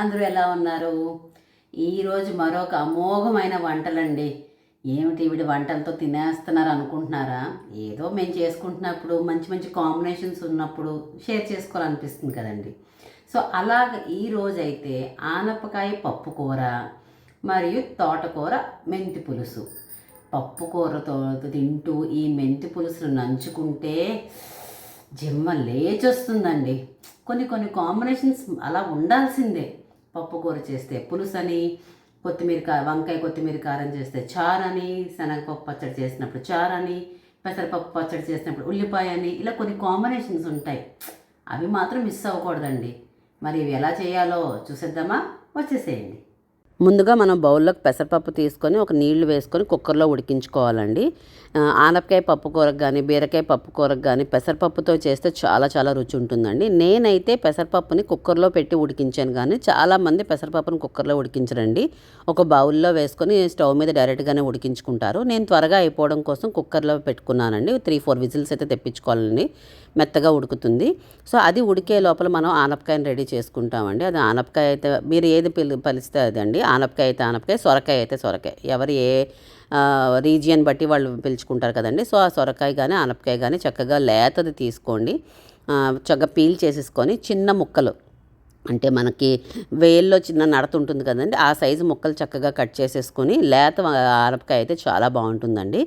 అందరూ ఎలా ఉన్నారు? ఈరోజు మరొక అమోఘమైన వంటలండి. ఏమిటి వీడి వంటలతో తినేస్తున్నారు అనుకుంటున్నారా? ఏదో మేము చేసుకుంటున్నప్పుడు మంచి మంచి కాంబినేషన్స్ ఉన్నప్పుడు షేర్ చేసుకోవాలనిపిస్తుంది కదండి. సో అలాగ ఈ రోజైతే ఆనపకాయ పప్పు కూర మరియు తోటకూర మెంతి పులుసు. పప్పు కూరతో తింటూ ఈ మెంతి పులుసును నంచుకుంటే జిమ్మ లేచొస్తుందండి. కొన్ని కొన్ని కాంబినేషన్స్ అలా ఉండాల్సిందే. పప్పు కూర చేస్తే పులుసని కొత్తిమీర కా వంకాయ కొత్తిమీర కారం చేస్తే చారని శనగపప్పు పచ్చడి చేసినప్పుడు చారని పెసరపప్పు పచ్చడి చేసినప్పుడు ఉల్లిపాయ అని ఇలా కొన్ని కాంబినేషన్స్ ఉంటాయి. అవి మాత్రం మిస్ అవ్వకూడదండి. మరి ఇవి ఎలా చేయాలో చూసేద్దామా? వచ్చేసేయండి. ముందుగా మనం బౌల్లోకి పెసరపప్పు తీసుకొని ఒక నీళ్ళు వేసుకొని కుక్కర్లో ఉడికించుకోవాలండి. ఆనపకాయ పప్పు కూరకు కానీ బీరకాయ పప్పు కూరకు కానీ పెసరపప్పుతో చేస్తే చాలా చాలా రుచి ఉంటుందండి. నేనైతే పెసరపప్పుని కుక్కర్లో పెట్టి ఉడికించాను కానీ చాలామంది పెసరపప్పుని కుక్కర్లో ఉడికించరండి. ఒక బౌల్లో వేసుకొని స్టవ్ మీద డైరెక్ట్గానే ఉడికించుకుంటారు. నేను త్వరగా అయిపోవడం కోసం కుక్కర్లో పెట్టుకున్నానండి. త్రీ ఫోర్ విజిల్స్ అయితే తెప్పించుకోవాలండి. మెత్తగా ఉడుకుతుంది. సో అది ఉడికే లోపల మనం ఆనపకాయని రెడీ చేసుకుంటామండి. అది ఆనపకాయ అయితే మీరు ఏది పిలి పలిస్తే అదండి. ఆనపకాయ అయితే ఆనపకాయ సొరకాయ అయితే సొరకాయ. ఎవరు ఏ రీజియన్ బట్టి వాళ్ళు పిలుచుకుంటారు కదండి. సో ఆ సొరకాయ కానీ ఆనపకాయ కానీ చక్కగా లేతది తీసుకోండి. చక్కగా పీల్ చేసేసుకొని చిన్న ముక్కలు. అంటే మనకి వేల్లో చిన్న నడత ఉంటుంది కదండి. ఆ సైజు ముక్కలు చక్కగా కట్ చేసేసుకొని లేత ఆనపకాయ అయితే చాలా బాగుంటుందండి.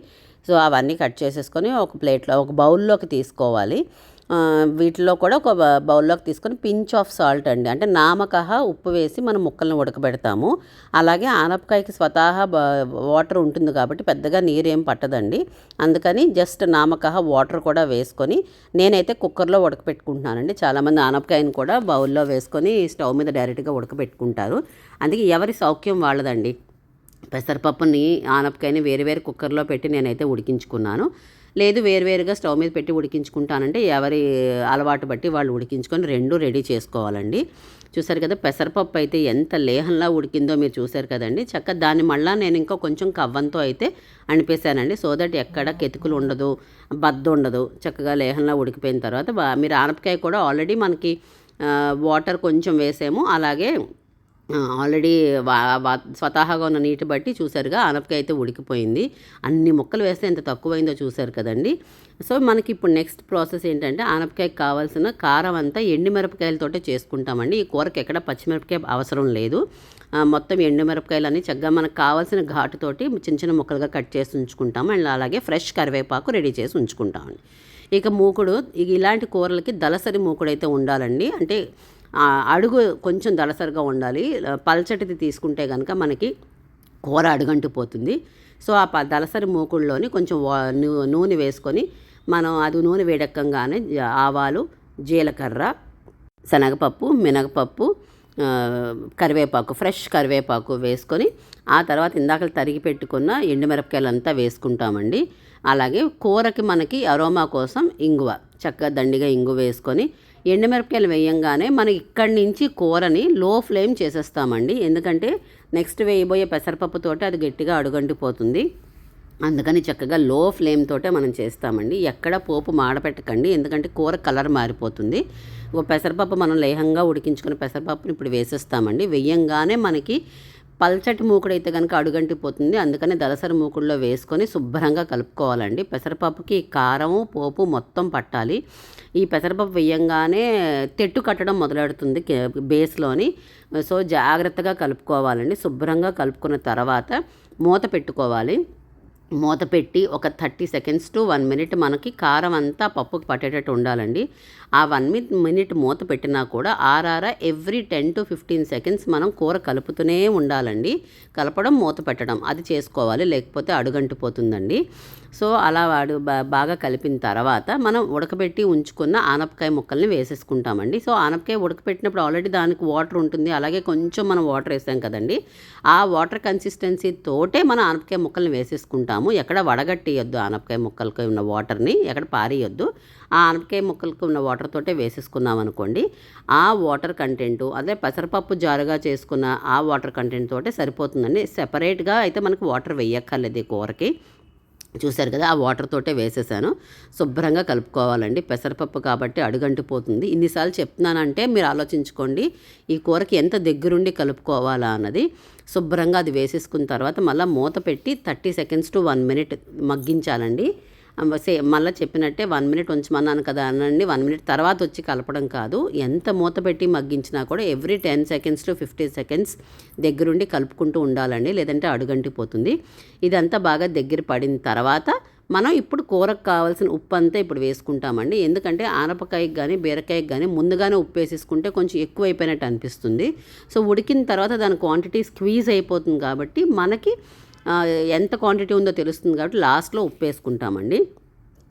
సో అవన్నీ కట్ చేసేసుకొని ఒక ప్లేట్లో ఒక బౌల్లోకి తీసుకోవాలి. వీటిలో కూడా ఒక బౌల్లోకి తీసుకొని పించ్ ఆఫ్ సాల్ట్ అండి. అంటే నామకహ ఉప్పు వేసి మనం ముక్కలను ఉడకబెడతాము. అలాగే ఆనపకాయకి స్వతహా బ- వాటర్ ఉంటుంది కాబట్టి పెద్దగా నీరేం పట్టదండి. అందుకని జస్ట్ నామకహ వాటర్ కూడా వేసుకొని నేనైతే కుక్కర్లో ఉడకపెట్టుకుంటున్నానండి. చాలామంది ఆనపకాయని కూడా బౌల్లో వేసుకొని స్టవ్ మీద డైరెక్ట్గా ఉడకబెట్టుకుంటారు అందుకే ఎవరి సౌఖ్యం వాళ్ళదండి. పెసరపప్పుని ఆనపకాయని వేరు వేరు కుక్కర్లో పెట్టి నేనైతే ఉడికించుకున్నాను. లేదు వేరువేరుగా స్టవ్ మీద పెట్టి ఉడికించుకుంటానంటే ఎవరి అలవాటు బట్టి వాళ్ళు ఉడికించుకొని రెండు రెడీ చేసుకోవాలండి. చూసారు కదా పెసరపప్పు అయితే ఎంత లేహంలా ఉడికిందో మీరు చూసారు కదండి. చక్క దాన్ని మళ్ళీ నేను ఇంకా కొంచెం కవ్వంతో అయితే అనిపేశానండి సో దట్ ఎక్కడ కెతుకులు ఉండదు బద్ద ఉండదు చక్కగా లేహంలా ఉడికిపోయిన తర్వాత. మీరు ఆనపకాయ కూడా ఆల్రెడీ మనకి వాటర్ కొంచెం వేసాము. అలాగే ఆల్రెడీ వా స్వతహాగా ఉన్న నీటి బట్టి చూసారుగా ఆనపకాయ అయితే ఉడికిపోయింది. అన్ని ముక్కలు వేస్తే ఎంత తక్కువైందో చూసారు కదండి. సో మనకి ఇప్పుడు నెక్స్ట్ ప్రాసెస్ ఏంటంటే ఆనపకాయకి కావాల్సిన కారం అంతా ఎండుమిరపకాయలతోటే చేసుకుంటామండి. ఈ కూరకి ఎక్కడ పచ్చిమిరపకాయ అవసరం లేదు. ఆ, మొత్తం ఎండుమిరపకాయలన్నీ చక్కగా మనకు కావాల్సిన ఘాటుతోటి చిన్న చిన్న ముక్కలుగా కట్ చేసి ఉంచుకుంటాము. అండ్ అలాగే ఫ్రెష్ కరివేపాకు రెడీ చేసి ఉంచుకుంటామండి. ఇక మూకుడు ఇలాంటి కూరలకి దళసరి మూకుడు అయితే ఉండాలండి. అంటే అడుగు కొంచెం దళసరిగా ఉండాలి. పల్చటిది తీసుకుంటే కనుక మనకి కూర అడుగంటిపోతుంది సో ఆ ప దళసరి మూకుడులోని కొంచెం నూనె వేసుకొని మనం అది నూనె వేడెక్కంగానే ఆవాలు జీలకర్ర శనగపప్పు మినగపప్పు కరివేపాకు ఫ్రెష్ కరివేపాకు వేసుకొని ఆ తర్వాత ఇందాక తరిగి పెట్టుకున్న ఎండుమిరపకాయలు అంతా వేసుకుంటామండి. అలాగే కూరకి మనకి అరోమా కోసం ఇంగువ చక్కగా దండిగా ఇంగువ వేసుకొని ఎండుమిరపకాయలు వేయంగానే మనం ఇక్కడి నుంచి కూరని లో ఫ్లేమ్ చేసేస్తామండి. ఎందుకంటే నెక్స్ట్ వేయబోయే పెసరపప్పుతోటి అది గట్టిగా అడుగంటిపోతుంది అందుకని చక్కగా లో ఫ్లేమ్ తోటే మనం చేస్తామండి. ఎక్కడ పోపు మాడపెట్టకండి. ఎందుకంటే కూర కలర్ మారిపోతుంది. ఒక పెసరపప్పు మనం లేహంగా ఉడికించుకున్న పెసరపప్పుని ఇప్పుడు వేసేస్తామండి. వెయ్యంగానే మనకి పల్చటి మూకుడు అయితే కనుక అడుగంటిపోతుంది. అందుకని దలసరి మూకుడులో వేసుకొని శుభ్రంగా కలుపుకోవాలండి. పెసరపప్పుకి కారం పోపు మొత్తం పట్టాలి. ఈ పెసరపప్పు వేయంగానే తెట్టు కట్టడం మొదలెడుతుంది కే- బేస్లోని. సో జాగ్రత్తగా కలుపుకోవాలండి. శుభ్రంగా కలుపుకున్న తర్వాత మూత పెట్టుకోవాలి. మూత పెట్టి ఒక thirty seconds to one minute మనకి కారం అంతా పప్పుకి పట్టేటట్టు ఉండాలండి. ఆ వన్ మినిట్ మినిట్ మూత పెట్టినా కూడా ఆరారా every ten to fifteen seconds మనం కూర కలుపుతూనే ఉండాలండి. కలపడం మూత పెట్టడం అది చేసుకోవాలి లేకపోతే అడుగంటిపోతుందండి. సో అలా వాడు బా- బాగా కలిపిన తర్వాత మనం ఉడకబెట్టి ఉంచుకున్న ఆనపకాయ ముక్కల్ని వేసేసుకుంటామండి. సో ఆనపకాయ ఉడకపెట్టినప్పుడు ఆల్రెడీ దానికి వాటర్ ఉంటుంది. అలాగే కొంచెం మనం వాటర్ వేసాం కదండి. ఆ వాటర్ కన్సిస్టెన్సీ తోటే మనం ఆనపకాయ ముక్కల్ని వేసేసుకుంటాము. ఎక్కడ వడగట్టియొద్దు ఆనపకాయ ముక్కలకి ఉన్న వాటర్ని ఎక్కడ పారేయొద్దు. ఆ ఆనపకాయ ముక్కలకి ఉన్న వాటర్ తోటే వేసేసుకున్నాం అనుకోండి ఆ వాటర్ కంటెంట్ అదే పెసరపప్పు జారుగా చేసుకున్న ఆ వాటర్ కంటెంట్ తోటే సరిపోతుందండి. సెపరేట్గా అయితే మనకి వాటర్ వేయక్కర్లేదు ఈ కూరకి. చూశారు కదా ఆ వాటర్ తోటే వేసేసాను. శుభ్రంగా కలుపుకోవాలండి. పెసరపప్పు కాబట్టి అడుగంటిపోతుంది. ఇన్నిసార్లు చెప్తున్నానంటే మీరు ఆలోచించుకోండి ఈ కూరకి ఎంత దగ్గరుండి కలుపుకోవాలా అన్నది. శుభ్రంగా అది వేసేసుకున్న తర్వాత మళ్ళీ మూత పెట్టి thirty seconds to one minute మగ్గించాలండి. సే మళ్ళీ చెప్పినట్టే వన్ మినిట్ ఉంచమన్నాను కదా అనండి. వన్ మినిట్ తర్వాత వచ్చి కలపడం కాదు. ఎంత మూత పెట్టి మగ్గించినా కూడా every ten seconds to fifty seconds దగ్గరుండి కలుపుకుంటూ ఉండాలండి. లేదంటే అడుగంటిపోతుంది. ఇదంతా బాగా దగ్గర పడిన తర్వాత మనం ఇప్పుడు కూరకు కావాల్సిన ఉప్పు అంతా ఇప్పుడు వేసుకుంటామండి. ఎందుకంటే ఆనపకాయకి కానీ బీరకాయకి కానీ ముందుగానే ఉప్పు వేసేసుకుంటే కొంచెం ఎక్కువ అయిపోయినట్టు అనిపిస్తుంది. సో ఉడికిన తర్వాత దాని క్వాంటిటీ స్క్వీజ్ అయిపోతుంది కాబట్టి మనకి ఎంత క్వాంటిటీ ఉందో తెలుస్తుంది కాబట్టి లాస్ట్లో ఉప్పు వేసుకుంటామండి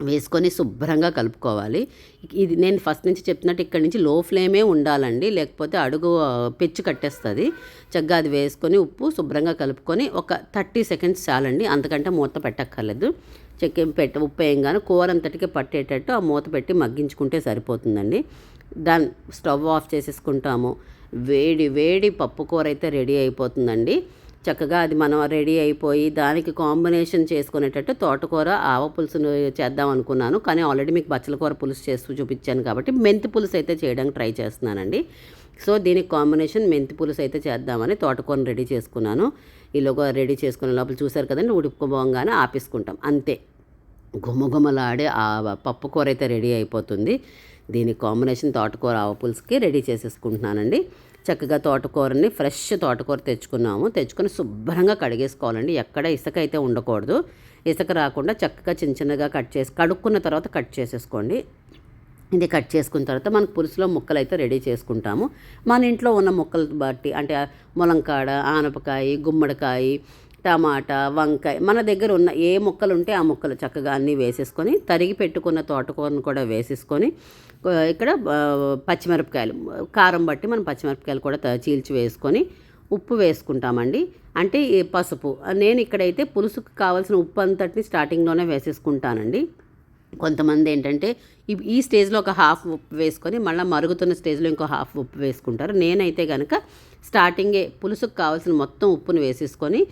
వేసుకొని శుభ్రంగా కలుపుకోవాలి. ఇది నేను ఫస్ట్ నుంచి చెప్తున్నట్టు ఇక్కడి నుంచి లో ఫ్లేమే ఉండాలండి. లేకపోతే అడుగు పెచ్చు కట్టేస్తుంది. చక్కగా అది వేసుకొని ఉప్పు శుభ్రంగా కలుపుకొని ఒక థర్టీ సెకండ్స్ చాలండి. అంతకంటే మూత పెట్టక్కర్లేదు. చెక్క పెట్ట ఉప్పు వేయంగానే కూర అంతటికి పట్టేటట్టు ఆ మూత పెట్టి మగ్గించుకుంటే సరిపోతుందండి. దాన్ని స్టవ్ ఆఫ్ చేసేసుకుంటాము. వేడి వేడి పప్పు కూర అయితే రెడీ అయిపోతుందండి. చక్కగా అది మనం రెడీ అయిపోయి దానికి కాంబినేషన్ చేసుకునేటట్టు తోటకూర ఆవ పులుసును చేద్దాం అనుకున్నాను. కానీ ఆల్రెడీ మీకు బచ్చల కూర పులుసు చేస్తూ చూపించాను కాబట్టి మెంతి పులుసు అయితే చేయడానికి ట్రై చేస్తున్నానండి. సో దీనికి కాంబినేషన్ మెంతి పులుసు అయితే చేద్దామని తోటకూరను రెడీ చేసుకున్నాను. ఈలోగా రెడీ చేసుకునే లోపల చూసారు కదండి ఉడుకుపోగానే ఆపేసుకుంటాం. అంతే. గుమగుమలాడే ఆ పప్పు కూర అయితే రెడీ అయిపోతుంది. దీని కాంబినేషన్ తోటకూర ఆవ పులుసుకి రెడీ చేసేసుకుంటున్నానండి. చక్కగా తోటకూరని ఫ్రెష్ తోటకూర తెచ్చుకున్నాము. తెచ్చుకొని శుభ్రంగా కడిగేసుకోవాలండి. ఎక్కడ ఇసుక అయితే ఉండకూడదు. ఇసుక రాకుండా చక్కగా చిన్న చిన్నగా కట్ చేసి కడుక్కున్న తర్వాత కట్ చేసేసుకోండి. ఇది కట్ చేసుకున్న తర్వాత మనకు పులుసులో ముక్కలు అయితే రెడీ చేసుకుంటాము. మన ఇంట్లో ఉన్న ముక్కలు బట్టి అంటే ములంకాడ ఆనపకాయ గుమ్మడికాయ టమాటా వంకాయ మన దగ్గర ఉన్న ఏ ముక్కలు ఉంటే ఆ ముక్కలు చక్కగా అన్నీ వేసేసుకొని తరిగి పెట్టుకున్న తోటకూరను కూడా వేసేసుకొని ఇక్కడ పచ్చిమిరపకాయలు. కారం బట్టి మనం పచ్చిమిరపకాయలు కూడా త- చీల్చి వేసుకొని ఉప్పు వేసుకుంటామండి. అంటే ఈ పసుపు. నేను ఇక్కడైతే పులుసుకు కావాల్సిన ఉప్పు అంతటిని స్టార్టింగ్లోనే వేసేసుకుంటానండి. కొంతమంది ఏంటంటే ఈ- ఈ స్టేజ్లో ఒక హాఫ్ ఉప్పు వేసుకొని మళ్ళీ మరుగుతున్న స్టేజ్లో ఇంకో హాఫ్ ఉప్పు వేసుకుంటారు. నేనైతే కనుక స్టార్టింగే పులుసుకు కావాల్సిన మొత్తం ఉప్పును వేసేసుకొని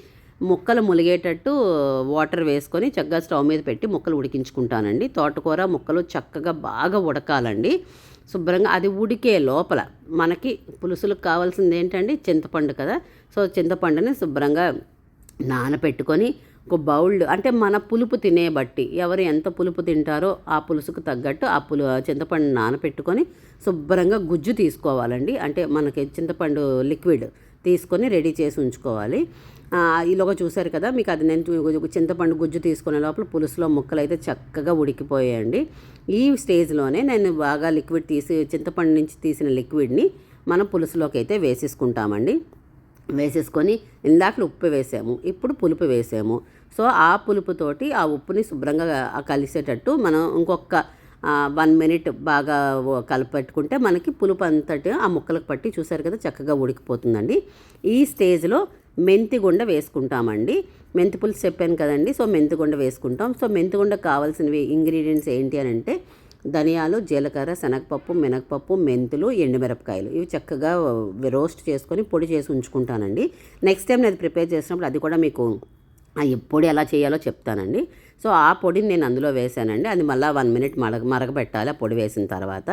ముక్కలు ములిగేటట్టు వాటర్ వేసుకొని చక్కగా స్టవ్ మీద పెట్టి ముక్కలు ఉడికించుకుంటానండి. తోటకూర ముక్కలు చక్కగా బాగా ఉడకాలండి. శుభ్రంగా అది ఉడికే లోపల మనకి పులుసులకు కావాల్సింది ఏంటండి? చింతపండు కదా. సో చింతపండుని శుభ్రంగా నానపెట్టుకొని ఒక బౌల్ అంటే మన పులుపు తినే బట్టి ఎవరు ఎంత పులుపు తింటారో ఆ పులుసుకు తగ్గట్టు ఆ పులు చింతపండు నానపెట్టుకొని శుభ్రంగా గుజ్జు తీసుకోవాలండి. అంటే మనకి చింతపండు లిక్విడ్ తీసుకొని రెడీ చేసి ఉంచుకోవాలి. ఈలోగా చూసారు కదా మీకు అది నేను చింతపండు గుజ్జు తీసుకునే లోపల పులుసులో ముక్కలు అయితే చక్కగా ఉడికిపోయాయండి. ఈ స్టేజ్లోనే నేను బాగా లిక్విడ్ తీసి చింతపండు నుంచి తీసిన లిక్విడ్ని మనం పులుసులోకి అయితే వేసేసుకుంటామండి. వేసేసుకొని ఇందాక ఉప్పు వేసాము ఇప్పుడు పులుపు వేసాము. సో ఆ పులుపుతోటి ఆ ఉప్పుని శుభ్రంగా కలిసేటట్టు మనం ఇంకొక వన్ మినిట్ బాగా కలపెట్టుకుంటే మనకి పులుపు అంతటి ఆ ముక్కలకు పట్టి చూసారు కదా చక్కగా ఉడికిపోతుందండి. ఈ స్టేజ్లో మెంతిగుండ వేసుకుంటామండి. మెంతి పులుసు చెప్పాను కదండి సో మెంతిగుండ వేసుకుంటాం. సో మెంతిగుండ కావాల్సినవి ఇంగ్రీడియంట్స్ ఏంటి అని అంటే ధనియాలు జీలకర్ర శనగపప్పు మినగపప్పు మెంతులు ఎండుమిరపకాయలు. ఇవి చక్కగా రోస్ట్ చేసుకొని పొడి చేసి ఉంచుకుంటానండి. నెక్స్ట్ టైం నేను ప్రిపేర్ చేసినప్పుడు అది కూడా మీకు ఆ పొడి ఎలా చేయాలో చెప్తానండి. సో ఆ పొడిని నేను అందులో వేసానండి. అది మళ్ళీ వన్ మినిట్ మరగ మరగబెట్టాలి ఆ పొడి వేసిన తర్వాత.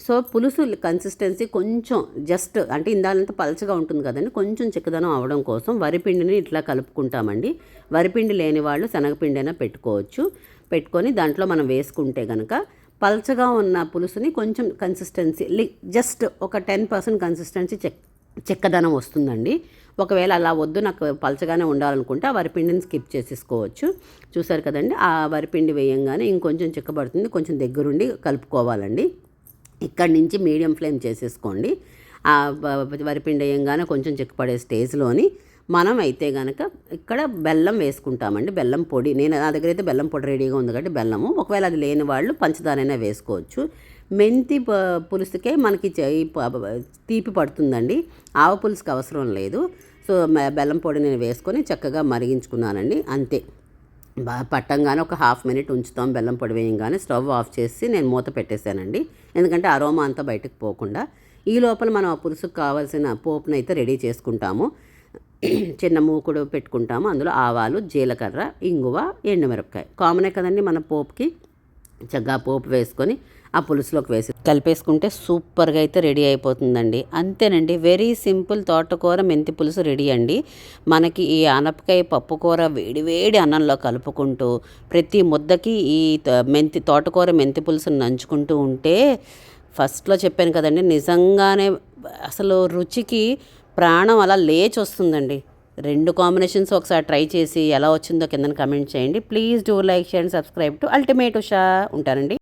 సో పులుసు కన్సిస్టెన్సీ కొంచెం జస్ట్ అంటే ఇందాలంతా పలచగా ఉంటుంది కదండి కొంచెం చిక్కదనం అవడం కోసం వరిపిండిని ఇట్లా కలుపుకుంటామండి. వరిపిండి లేని వాళ్ళు శనగపిండి అయినా పెట్టుకోవచ్చు. పెట్టుకొని దాంట్లో మనం వేసుకుంటే కనుక పల్చగా ఉన్న పులుసుని కొంచెం కన్సిస్టెన్సీ జస్ట్ ఒక టెన్ పర్సెంట్ కన్సిస్టెన్సీ చెక్ చెక్కదనం వస్తుందండి. ఒకవేళ అలా వద్దు నాకు పలచగానే ఉండాలనుకుంటే ఆ వరిపిండిని స్కిప్ చేసేసుకోవచ్చు. చూసారు కదండి ఆ వరిపిండి వేయంగానే ఇంకొంచెం చిక్కబడుతుంది కొంచెం దగ్గరుండి కలుపుకోవాలండి. ఇక్కడి నుంచి మీడియం ఫ్లేమ్ చేసేసుకోండి. ఆ వరిపిండి వేయంగానే కొంచెం చిక్కపడే స్టేజ్లోని మనం అయితే కనుక ఇక్కడ బెల్లం వేసుకుంటామండి. బెల్లం పొడి. నేను నా దగ్గర అయితే బెల్లం పొడి రెడీగా ఉంది కాబట్టి బెల్లము. ఒకవేళ అది లేని వాళ్ళు పంచదారైనా వేసుకోవచ్చు. మెంతి ప- పులుసుకే మనకి తీపి పడుతుందండి. ఆవ పులుసుకి అవసరం లేదు. సో బెల్లం పొడి నేను వేసుకొని చక్కగా మరిగించుకున్నానండి. అంతే. పట్టంగానే ఒక హాఫ్ మినిట్ ఉంచుతాం బెల్లం పొడి వేయంగానే. స్టవ్ ఆఫ్ చేసి నేను మూత పెట్టేశానండి. ఎందుకంటే అరోమా అంతా బయటకు పోకుండా ఈ లోపల మనం ఆ పులుసుకు కావాల్సిన పోపును అయితే రెడీ చేసుకుంటాము. చిన్న మూకుడు పెట్టుకుంటాము. అందులో ఆవాలు జీలకర్ర ఇంగువ ఎండుమిరపకాయ. కామనే కదండి మన పోపుకి. చక్కగా పోపు వేసుకొని ఆ పులుసులోకి వేసి కలిపేసుకుంటే సూపర్గా అయితే రెడీ అయిపోతుందండి. అంతేనండి వెరీ సింపుల్ తోటకూర మెంతి పులుసు రెడీ అండి. మనకి ఈ ఆనపకాయ పప్పుకూర వేడివేడి అన్నంలో కలుపుకుంటూ ప్రతి ముద్దకి ఈ మెంతి తోటకూర మెంతి పులుసును నంచుకుంటూ ఉంటే ఫస్ట్లో చెప్పాను కదండి నిజంగానే అసలు రుచికి ప్రాణం అలా లేచి వస్తుందండి రెండు కాంబినేషన్స్ ఒకసారి ట్రై చేసి ఎలా వచ్చిందో కింద కమెంట్ చేయండి. Please do like share and subscribe to ultimate Usha. ఉంటానండి.